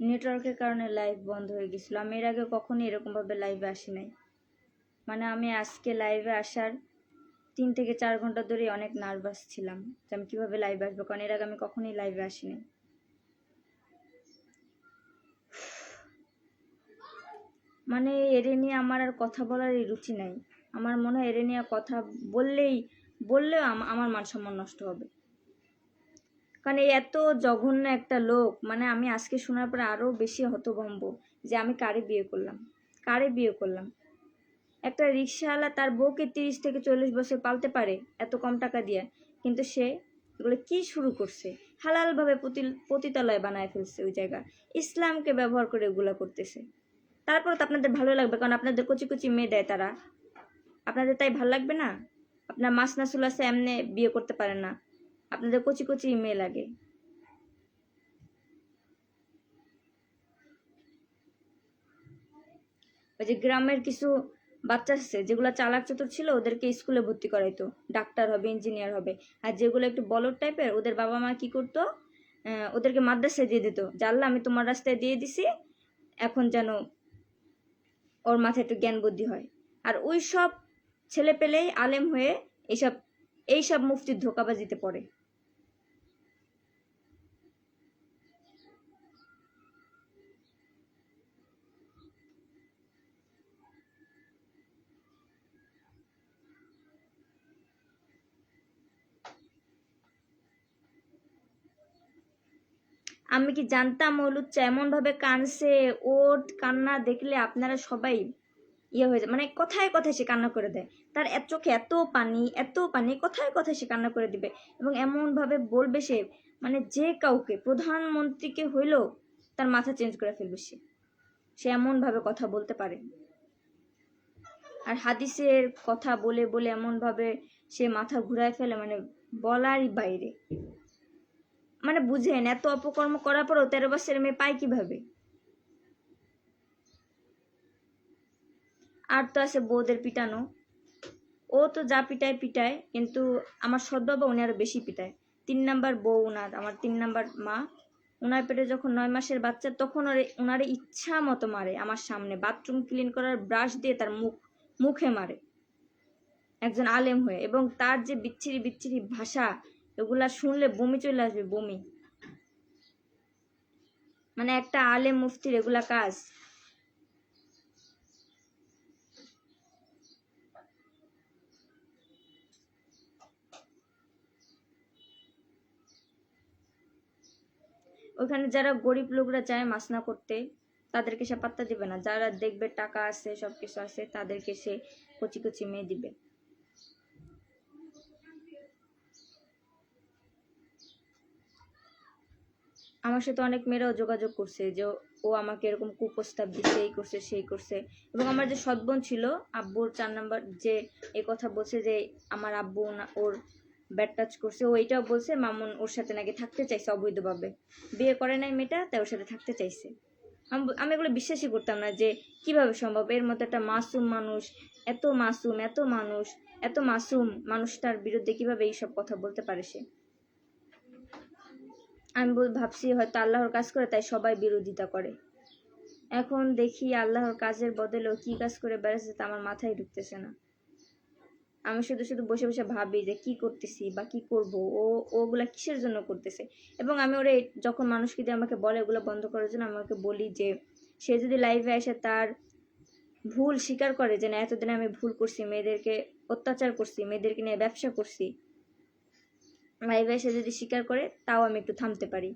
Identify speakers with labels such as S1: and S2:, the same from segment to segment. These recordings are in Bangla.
S1: নেটওয়ার্কের কারণে লাইভ বন্ধ হয়ে গেছিল। আমি এর আগে কখনোই এরকমভাবে লাইভে আসি নাই। মানে আমি আজকে লাইভে আসার তিন থেকে চার ঘণ্টা ধরে অনেক নার্ভাস ছিলাম যে আমি কীভাবে লাইভে আসব। কারণ এর আগে আমি কখনোই লাইভে আসি নাই। মানে এরে নিয়ে আমার আর কথা বলার রুচি নাই। আমার মনে হয় এরে নিয়ে কথা বললেই, বললেও আমার মান সম্মান নষ্ট হবে। কারণ এই এত জঘন্য একটা লোক মানে আমি আজকে শোনার পরে আরও বেশি হতভম্ব যে আমি কারে বিয়ে করলাম? কারে বিয়ে করলাম? একটা রিক্সাওয়ালা তার বউকে তিরিশ থেকে চল্লিশ বছর পালতে পারে এত কম টাকা দিয়ে, কিন্তু সে এগুলো কি শুরু করছে? হালালভাবে পতি পতিতালয় বানায় ফেলছে ওই জায়গা। ইসলামকে ব্যবহার করে এগুলো করতেছে। তারপর তো আপনাদের ভালো লাগবে, কারণ আপনাদের কচি কচি মেয়ে দেয় তারা। আপনাদের তাই ভালো লাগবে না? আপনার মাস নাসুল আছে, এমনি বিয়ে করতে পারেন না। আপনাদের কচি কচি মেয়ে লাগে। ওই যে গ্রামের কিছু বাচ্চা আছে, যেগুলো চালাক চতুর ছিল, ওদেরকে স্কুলে ভর্তি করাইতো। ডাক্তার হবে ইঞ্জিনিয়ার হবে। আর যেগুলো একটু বলদ টাইপের ওদের বাবা মা কি করতো? ওদেরকে মাদ্রাসায় দিয়ে দিত। জানলা আমি তোমার রাস্তায় দিয়ে দিছি, এখন যেন ওর মাথায় একটু জ্ঞান বুদ্ধি হয়। আর ওই সব ছেলে পেলেই আলেম হয়ে এইসব এইসব মুফতির ধোকাবাজিতে পড়ে। আমি কি জানতাম ও লুচ্চা এমন ভাবে কানছে ওর কান্না দেখলে আপনারা সবাই ইয়ে হয়ে যায়। মানে কথায় কথায় সে কান্না করে দেয়। তার এত চোখে এত পানি এত পানি, কথায় কথায় সে কান্না করে দিবে। এবং এমন ভাবে বলবে সে মানে যে কাউকে, প্রধানমন্ত্রীকে হইলেও তার মাথা চেঞ্জ করে ফেলবে সে। সে এমন ভাবে কথা বলতে পারে। আর হাদিসের কথা বলে বলে এমন ভাবে সে মাথা ঘুরায় ফেলে মানে বলারই বাইরে। মানে বুঝেন এত অপকর্ম করার পরেও তেরো বছরের মেয়ে পায় কীভাবে? আর তো আছে বউদের পিটানো। ও তো যা পিটায় পিটায়, কিন্তু আমার সদ্বাবা উনি আরও বেশি পিটায়। তিন নাম্বার বউ উনার, আমার তিন নাম্বার মা। উনার পেটে যখন নয় মাসের বাচ্চা, তখন ওরে, উনারে ইচ্ছা মতো মারে আমার সামনে। বাথরুম ক্লিন করার ব্রাশ দিয়ে তার মুখ, মুখে মারে। একজন আলেম হয়ে। এবং তার যে বিচ্ছিরি বিচ্ছিরি ভাষা এগুলা শুনলে বমি চলে আসবে, বমি। মানে একটা আলেম মুফতির এগুলা কাজ। ওখানে যারা গরিব লোকরা চায় মাসনা করতে, তাদেরকে সে পাত্তা দিবে না। যারা দেখবে টাকা আছে সব কিছু আছে, তাদেরকে সে কচি কচি মেয়ে দিবে। আমার সাথে অনেক মেয়েরাও যোগাযোগ করছে যে ও আমাকে এরকম কুপ্রস্তাব দিচ্ছে, এই করছে, সেই করছে। এবং আমার যে সৎবোন ছিল, আব্বুর চার নাম্বার যে এই কথা বলছে যে আমার আব্বু ওর ব্যাড টাচ করছে, ও এটাও বলছে, মামুন ওর সাথে নাকি থাকতে চাইছে অবৈধভাবে। বিয়ে করে নাই মেয়েটা, তাই ওর সাথে থাকতে চাইছে। আমি এগুলো বিশ্বাসই করতাম না যে কীভাবে সম্ভব, এর মতো একটা মাসুম মানুষ, এত মাসুম, এত মানুষ, এত মাসুম মানুষটার বিরুদ্ধে কীভাবে এইসব কথা বলতে পারে সে? আমি ভাবছি হয়তো আল্লাহর কাজ করে, তাই সবাই বিরোধিতা করে। এখন দেখি আল্লাহর কাজের বদলেও কি কাজ করে বেড়াচ্ছে তা আমার মাথায় ঢুকতেছে না। আমি শুধু শুধু বসে বসে ভাবি যে কি করতেছি বা কি করব, ও, ওগুলা কিসের জন্য করতেছে? এবং আমি ওরে যখন মানুষকে দিয়ে আমাকে বলে, ওগুলো বন্ধ করার জন্য আমাকে বলি যে, সে যদি লাইভে এসে তার ভুল স্বীকার করে যে না, এতদিন আমি ভুল করছি, মেয়েদেরকে অত্যাচার করছি, মেয়েদেরকে নিয়ে ব্যবসা করছি লাইভে এসে যদি স্বীকার করে, তাও আমি একটু থামতে পারি।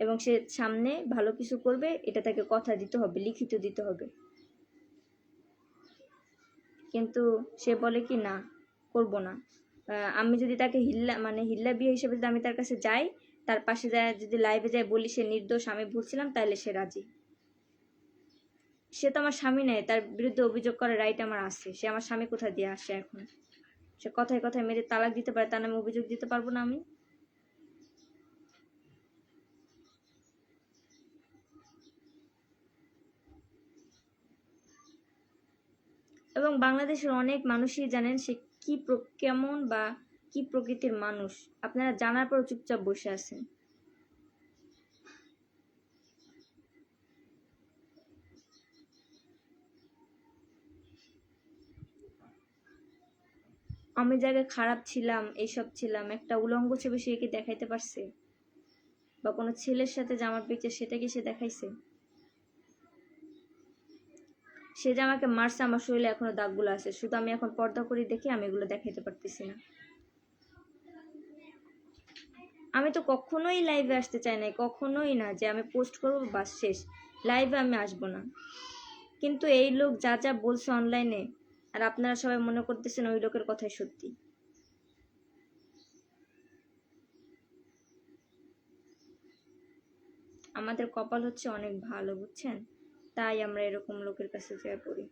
S1: এবং সে সামনে ভালো কিছু করবে, এটা তাকে কথা দিতে হবে, লিখিত দিতে হবে। কিন্তু সে বলে কি, না, করব না। আমি যদি তাকে হিল্লা মানে হিল্লা বিয়ে হিসেবে যদি আমি তার কাছে যাই, তার পাশে যায়, যদি লাইভে যায় বলি সে নির্দোষ, আমি ভুল ছিলাম তাহলে সে রাজি। সে তো আমার স্বামী নেই, তার বিরুদ্ধে অভিযোগ করার রাইট আমার আছে। সে আমার স্বামী কোথায় দিয়ে আসে এখন? সে কথায় কথায় মেরে তালাক দিতে পারে, তার নামে অভিযোগ দিতে পারব না আমি। এবং বাংলাদেশের অনেক মানুষই জানেন সে কি কেমন বা কি প্রকৃতির মানুষ। আপনারা জানার পর চুপচাপ বসে আছেন। আমি জায়গায় খারাপ ছিলাম, এইসব ছিলাম, একটা উলঙ্গ ছবি সে কি দেখাইতে পারছে? বা কোনো ছেলের সাথে যে আমার পিকচার সেটা কি সে দেখাইছে? সে যে আমাকে মারছে, আমার শরীরে এখনও দাগগুলো আছে। শুধু আমি এখন পর্দা করি দেখে আমি এগুলো দেখাইতে পারতেছি না। আমি তো কখনোই লাইভে আসতে চাই না কখনোই না যে আমি পোস্ট করব, বাস শেষ। লাইভে আমি আসব না। কিন্তু এই লোক যা যা বলছে অনলাইনে আর আপনারা সবাই মনে করতেছেন ওই লোকের কথাই সত্যি। আমাদের কপাল হচ্ছে অনেক ভালো, বুঝছেন? তাই আমরা এরকম লোকের কাছে যেয়ে পড়ি।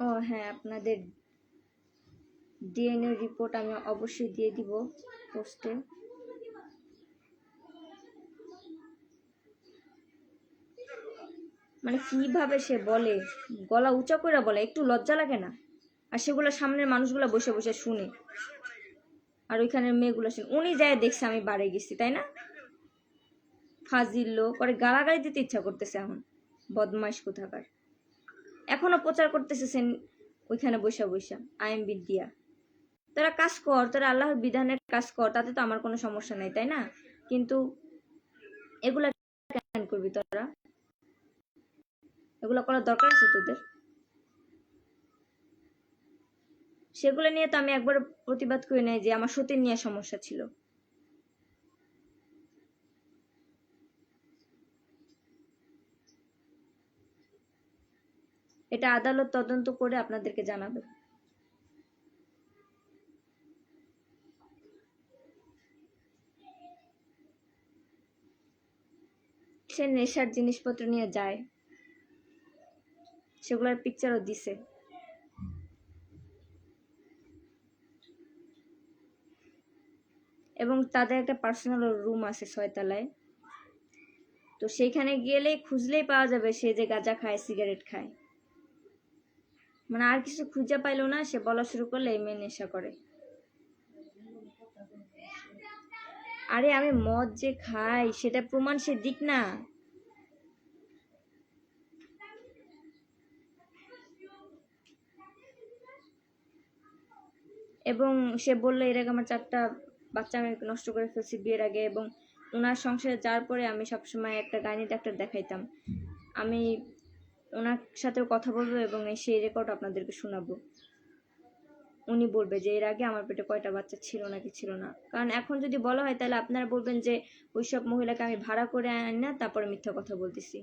S1: ও হ্যাঁ আপনাদের ডিএনএ রিপোর্ট আমি অবশ্যই দিয়ে দিব পোস্টে মানে কীভাবে সে বলে? গলা উঁচা করে বলে, একটু লজ্জা লাগে না? আর সেগুলো সামনের মানুষগুলো বসে বসে শুনে। আর ওইখানের মেয়েগুলো শুনে। উনি যায় দেখছে আমি বাড়ি গেছি, তাই না? ফাজিল লোক। পরে গালাগালি দিতে ইচ্ছা করতেছে এখন। বদমাইশ কোথাকার। এখনও প্রচার করতেছে সেন ওইখানে বৈশা বৈশা আইএম বিদ্যা তারা কাজ কর, তারা আল্লাহর বিধানের কাজ কর, তাতে তো আমার কোনো সমস্যা নাই, তাই না? কিন্তু এগুলা করবি তোরা? এগুলো করার দরকার আছে তোদের? সেগুলো নিয়ে তো আমি একবার প্রতিবাদ করে নেই যে আমার সতীর নিয়ে সমস্যা ছিল। এটা আদালত তদন্ত করে আপনাদেরকে জানাবে। সে নেশার জিনিসপত্র নিয়ে যায়। সেগুলোর পিকচারও দিছে। এবং তাদের একটা পার্সোনাল রুম আছে ছয়তলায়। তো সেইখানে গেলেই খুঁজলেই পাওয়া যাবে সে যে গাঁজা খায় সিগারেট খায়। মানে আর কিছু খুঁজে পাইলো না, সে বলা শুরু করলে মেয়ে নেশা করে। আরে আমি মদ যে খাই, সেটা প্রমাণ সে দিক না। এবং সে বলল, এর আগে আমার চারটা বাচ্চা আমি নষ্ট করে ফেলছি বিয়ের আগে এবং ওনার সংসারে যাওয়ার পরে আমি সবসময় একটা গাইনি ডাক্তার দেখাইতাম। আমি ওনার সাথেও কথা বলব এবং সেই রেকর্ড আপনাদেরকে শোনাবো। উনি বলবে যে, এর আগে আমার পেটে কয়টা বাচ্চা ছিল নাকি ছিল না? কারণ এখন যদি বলা হয় তাহলে আপনারা বলবেন যে, ওইসব মহিলাকে আমি ভাড়া করে আনি না, তারপরে মিথ্যা কথা বলতেছি।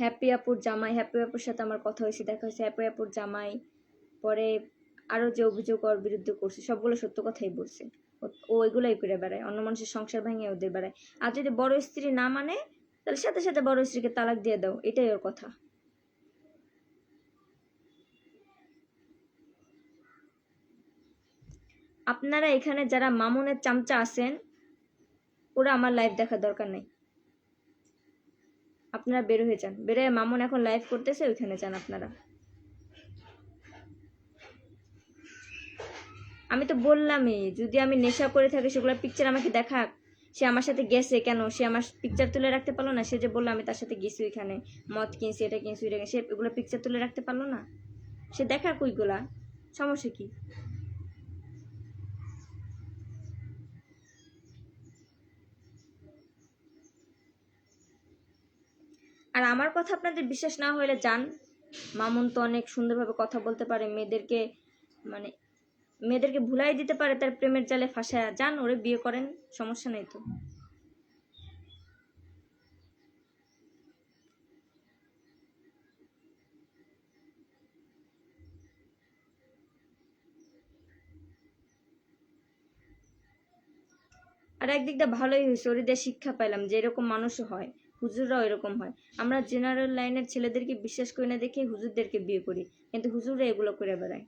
S1: হ্যাপি আপুর জামাই হ্যাপি আপুর সাথে আমার কথা হয়েছে, দেখা হয়েছে। হ্যাপি আপুর জামাই, পরে আরও যে অভিযোগ ওর বিরুদ্ধে করছে, সবগুলো সত্য কথাই বলছে। ও- ওইগুলোই করে বেড়ায়, অন্য মানুষের সংসার ভেঙে ওদের বেড়ায়। আর যদি বড় স্ত্রী না মানে তাহলে সাথে সাথে বড় স্ত্রীকে তালাক দিয়ে দাও, এটাই ওর কথা। আপনারা এখানে যারা মামুনের চামচা আছেন, ওরা আমার লাইভ দেখার দরকার নেই। আপনারা বের হয়ে যান। বের হয়ে মামুন এখন লাইভ করতেছে ওইখানে যান আপনারা। আমি তো বললামই যদি আমি নেশা করে থাকি সেগুলো পিকচার আমাকে দেখাক। সে আমার সাথে গেছে কেন? সে আমার পিকচার তুলে রাখতে পারল না? সে যে বলল আমি তার সাথে গেছি ওইখানে। মদ কিনছি এটা কিনছি কিনছি, সে এগুলো পিকচার তুলে রাখতে পারল না? সে দেখাক ওইগুলা সমস্যা কি? আর আমার কথা আপনাদের বিশ্বাস না হলে যান। মামুন তো অনেক সুন্দরভাবে কথা বলতে পারে, মেয়েদেরকে মানে মেয়েদেরকে ভুলাই দিতে পারে, তার প্রেমের জালে ফাঁসায়। যান, ওরে বিয়ে করেন, সমস্যা নেই তো। আর একদিক দিয়ে ভালোই হয়েছে ওর দিয়ে শিক্ষা পেলাম যে এরকম মানুষও হয়। হুজুররাও এরকম হয়। আমরা জেনারেল লাইনের ছেলেদেরকে বিশ্বাস করি না দেখে হুজুরদেরকে বিয়ে করি। কিন্তু হুজুররা এগুলো করে বেড়ায়।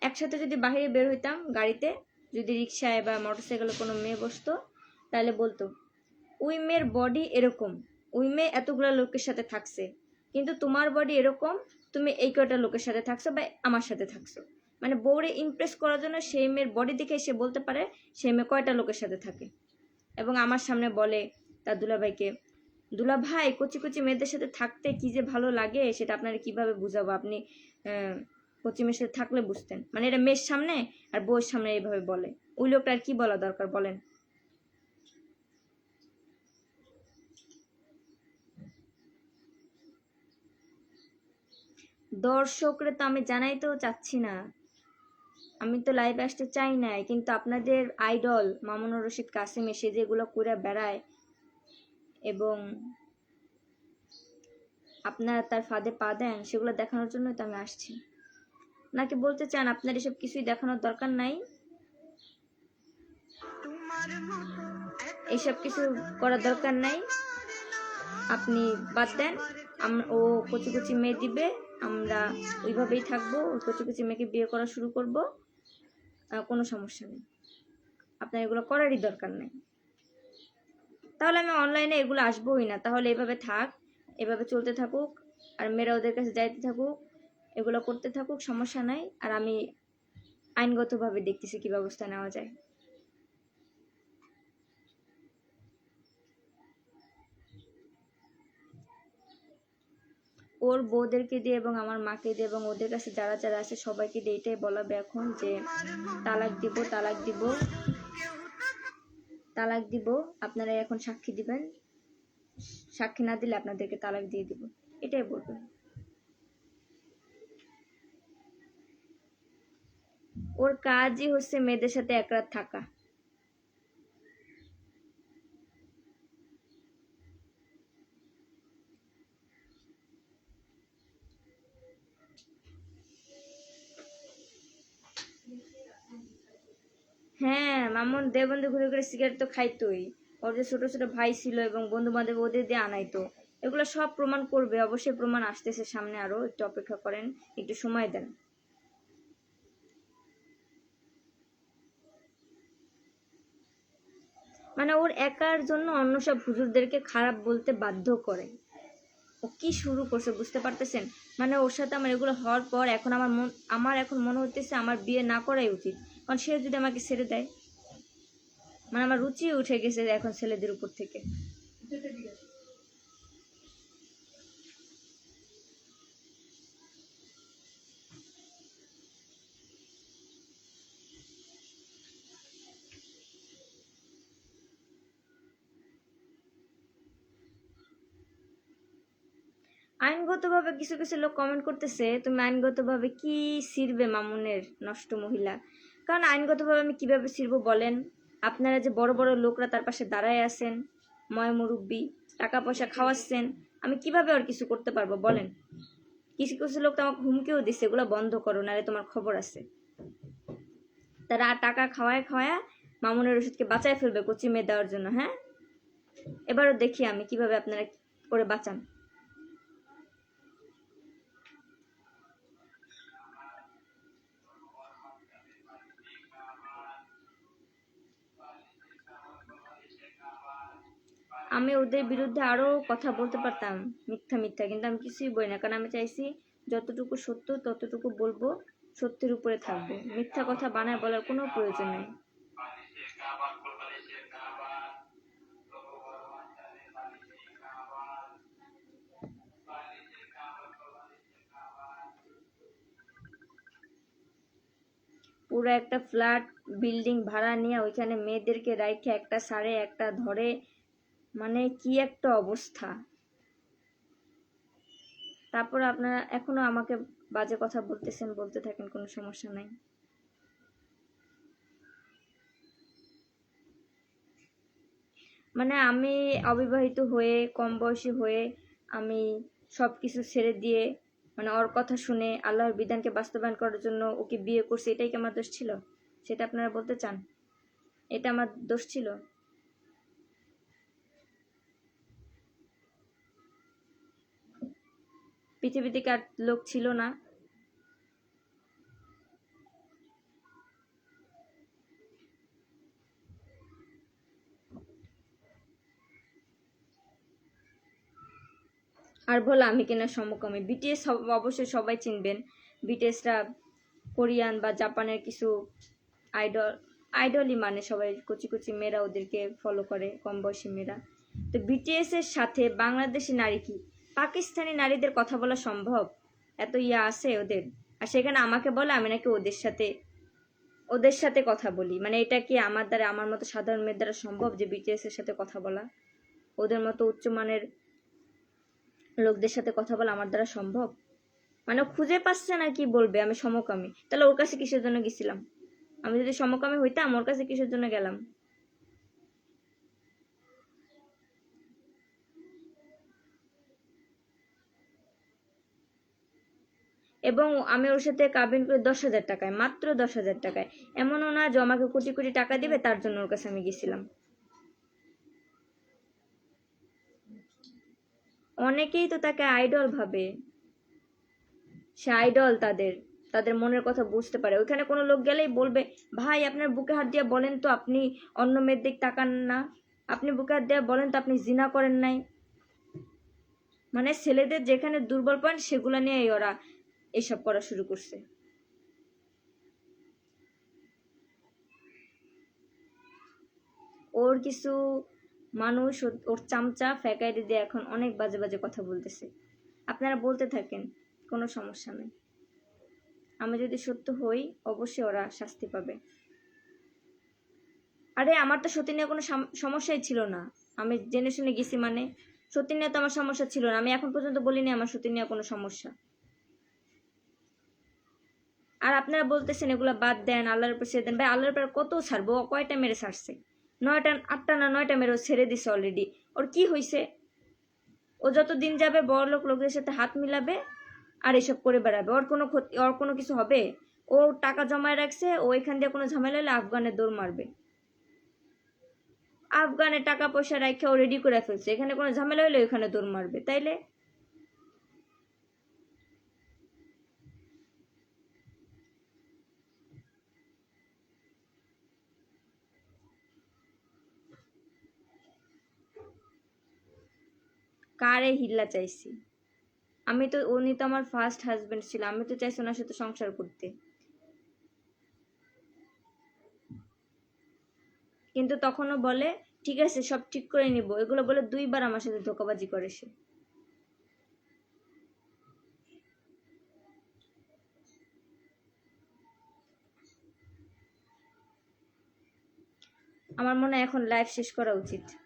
S1: একসাথে যদি বাইরে বের হইতাম গাড়িতে, যদি রিক্সায় বা মোটরসাইকেলে কোনো মেয়ে বসতো, তাহলে বলতো, ওই মেয়ের বডি এরকম। ওই মেয়ে এতগুলো লোকের সাথে থাকছে। কিন্তু তোমার বডি এরকম, তুমি এই কয়টা লোকের সাথে থাকছো বা আমার সাথে থাকছো? মানে বউরে ইমপ্রেস করার জন্য সেই মেয়ের বডি দেখে সে বলতে পারে, সেই মেয়ে কয়টা লোকের সাথে থাকে? এবং আমার সামনে বলে তার দুলাভাইকে। দুলা ভাই কচি কচি মেয়েদের সাথে থাকতে কি যে ভালো লাগে, সেটা আপনারা কীভাবে বুঝাবো? আপনি কচি মেয়ের সাথে থাকলে বুঝতেন। মানে এটা মেয়ের সামনে আর বউয়ের সামনে এইভাবে বলে। ওই লোকটা আর কি বলা দরকার বলেন? দর্শকরা তো আমি জানাইতেও চাচ্ছি না। আমি তো লাইভে আসতে চাই নাই, কিন্তু আপনাদের আইডল মামুনুর রশিদ কাসিম এসে যেগুলো করে বেড়ায় এবং আপনারা তার ফাঁদে পা দেন, সেগুলো দেখানোর জন্যই তো আমি আসছি। নাকি বলতে চান আপনার এসব কিছুই দেখানোর দরকার নাই? এইসব কিছু করার দরকার নাই। আপনি বাদ দেন ও কচি কচি মেয়ে দিবে, আমরা ওইভাবেই থাকব কচি কচি মেয়েকে বিয়ে করা শুরু করব। কোনো সমস্যা নেই। আপনার এগুলো করারই দরকার নেই। তাহলে আমি অনলাইনে এগুলো আসবোই না। তাহলে এভাবে থাক, এভাবে চলতে থাকুক, আর মেয়েরা ওদের কাছে যাইতে থাকুক, এগুলো করতে থাকুক, সমস্যা নাই। আর আমি আইনগতভাবে দেখতেছি কি ব্যবস্থা নেওয়া যায়। ওর বউদেরকে দিয়ে এবং আমার মাকে দিয়ে এবং ওদের কাছে যারা যারা আছে সবাইকে দিয়ে এটাই বলাবে এখন যে তালাক দিব তালাক দিব। তালাক দিব আপনারা এখন সাক্ষী দিবেন। সাক্ষী না দিলে আপনাদেরকে তালাক দিয়ে দিব। এটাই বলবে ওর কাজই হচ্ছে মেয়েদের সাথে এক রাত থাকা। হ্যাঁ মামুন দেবন্ধু ঘুরে ঘুরে সিগারেট তো খাইতোই ওর যে ছোট ছোট ভাই ছিল এবং বন্ধু বান্ধব ওদের দিয়ে আনাইতো এগুলো সব প্রমাণ করবে, অবশ্যই প্রমাণ আসতেছে সামনে আরও। একটু অপেক্ষা করেন, একটু সময় দেন। মানে ওর একার জন্য অন্য সব হুজুরদেরকে খারাপ বলতে বাধ্য করে। ও কি শুরু করছে বুঝতে পারতেছেন? মানে ওর সাথে আমার এগুলো হওয়ার পর এখন আমার মন, আমার এখন মনে হতেছে আমার বিয়ে না করাই উচিত। কারণ সে যদি আমাকে ছেড়ে দেয় মানে আমার রুচি উঠে গেছে এখন ছেলেদের উপর থেকে। আইনগতভাবে কিছু কিছু লোক কমেন্ট করতেছে, তুমি আইনগতভাবে কি ছিড়বে মামুনের নষ্ট মহিলা? কারণ আইনগতভাবে আমি কীভাবে ছিড়বো বলেন? আপনারা যে বড় বড় লোকরা তার পাশে দাঁড়ায় আছেন, ময় মুরব্বী টাকা পয়সা খাওয়াচ্ছেন, আমি কীভাবে আর কিছু করতে পারব বলেন? কিছু কিছু লোক তো আমাকে হুমকিও দিচ্ছে এগুলো বন্ধ করো, নাহলে তোমার খবর আছে। তারা আর টাকা খাওয়ায় খাওয়ায় মামুনের ওষুধকে বাঁচায় ফেলবে, কচি মেয়ে দেওয়ার জন্য হ্যাঁ? এবারও দেখি আমি কীভাবে আপনারা করে বাঁচান। আমি ওদের বিরুদ্ধে আরও কথা বলতে পারতাম। মিথ্যা মিথ্যা। কিন্তু আমি কিছুই বলি না। কারণ আমি চাইছি যতটুকু সত্য, ততটুকু বলব, সত্যের উপরে থাকব। মিথ্যা কথা বানায় বলার কোনো প্রয়োজন নেই। পুরো একটা ফ্ল্যাট, বিল্ডিং ভাড়া নিয়ে ওইখানে মেয়েদেরকে রাইখে একটা সাড়ে একটা ধরে মানে কি একটা অবস্থা? তারপর আপনারা এখনও আমাকে বাজে কথা বলতেছেন, বলতে থাকেন, কোনো সমস্যা নাই। মানে আমি অবিবাহিত হয়ে, কম বয়সী হয়ে, আমি সব কিছু ছেড়ে দিয়ে মানে ওর কথা শুনে আল্লাহর বিধানকে বাস্তবায়ন করার জন্য ওকে বিয়ে করছি, এটাই কি আমার দোষ ছিল? সেটা আপনারা বলতে চান? এটা আমার দোষ ছিল? পৃথিবীতে আর লোক ছিল না। আর বলো আমি কিনা সমকামী। বিটিএস অবশ্যই সবাই চিনবেন। বিটিএসরা কোরিয়ান বা জাপানের কিছু আইডল, আইডলই মানে সবাই কচি কচি মেয়েরা ওদেরকে ফলো করে, কম বয়সী মেয়েরা। তো বিটিএস এর সাথে বাংলাদেশি নারী কি? পাকিস্তানি নারীদের কথা বলা সম্ভব? এত ইয়া আছে ওদের। আর সেখানে আমাকে বলে, আমি নাকি ওদের সাথে ওদের সাথে কথা বলি। মানে এটা কি আমার দ্বারা, আমার মতো সাধারণ মেয়ের দ্বারা সম্ভব যে বিটিএস এর সাথে কথা বলা? ওদের মতো উচ্চমানের লোকদের সাথে কথা বলা আমার দ্বারা সম্ভব? মানে খুঁজে পাচ্ছে না কি বলবে, আমি সমকামী। তাহলে ওর কাছে কিসের জন্য গেছিলাম? আমি যদি সমকামী হইতাম, ওর কাছে কিসের জন্য গেলাম? এবং আমি ওর সাথে কাবিন করে দশ হাজার টাকায়, মাত্র দশ হাজার টাকায়। এমনও না যে আমাকে কোটি কোটি টাকা দিবে, তার জন্য ওর কাছে আমি গেছিলাম। অনেকেই তো তাকে আইডল ভাবে। সে আইডল তাদের তাদের মনের কথা বুঝতে পারে। ওইখানে কোনো লোক গেলেই বলবে, ভাই, আপনার বুকে হাত দিয়ে বলেন তো আপনি অন্য মেয়ের দিক তাকান না। আপনি বুকে হাত দিয়ে বলেন তো আপনি জিনা করেন নাই। মানে ছেলেদের যেখানে দুর্বল পয়েন্ট, সেগুলো নিয়েই ওরা এসব করা শুরু করছে। ওর কিছু মানুষ ওর- চামচা ফ্যাকাইডি দিয়ে এখন অনেক বাজে বাজে কথা বলতেছে। আপনারা বলতে থাকেন, কোনো সমস্যা নেই। আমি যদি সত্য হই, অবশ্যই ওরা শাস্তি পাবে। আরে, আমার তো সত্যি নিয়ে কোনো সাম- সমস্যাই ছিল না। আমি জেনে শুনে গেছি মানে সত্যি নিয়ে তো আমার সমস্যা ছিল না। আমি এখন পর্যন্ত বলিনি আমার সত্যি নিয়ে কোনো সমস্যা। আর আপনারা বলতেছেন এগুলো বাদ দেন, আল্লাহর উপর ছেড়ে দেন। ভাই, আল্লাহর উপর কত ছাড়বো? ও কয়টা মেরে ছাড়ছে? নয়টা, আটটা না নয়টা মেরে ছেড়ে দিছে অলরেডি ওর কি হয়েছে ও যত দিন যাবে বড় লোক লোকদের সাথে হাত মিলাবে আর এসব করে বেড়াবে। ওর কোনো ক্ষতি, ওর কোনো কিছু হবে? ও টাকা জমায় রাখছে, ও এখান দিয়ে কোনো ঝামেলা হলে আফগানে দৌড় মারবে। আফগানে টাকা পয়সা রেখে ও রেডি করে ফেলছে। এখানে কোনো ঝামেলা হলে ওখানে দৌড় মারবে। তাইলে কারে হিল্লা চাইছি? আমি তো, উনি তো আমার ফার্স্ট হাজবেন্ড ছিল, আমি তো চাইছি ওনার সাথে সংসার করতে। কিন্তু তখনও বলে, ঠিক আছে, সব ঠিক করে নিব। এগুলো বলে দুইবার আমার সাথে ধোকাবাজি করে সে। আমার মনে হয় এখন লাইভ শেষ করা উচিত।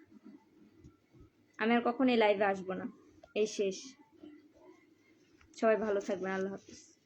S1: আমি আর কখন এই লাইভে আসব না। এই শেষ। সবাই ভালো থাকবেন আল্লাহ হাফিজ।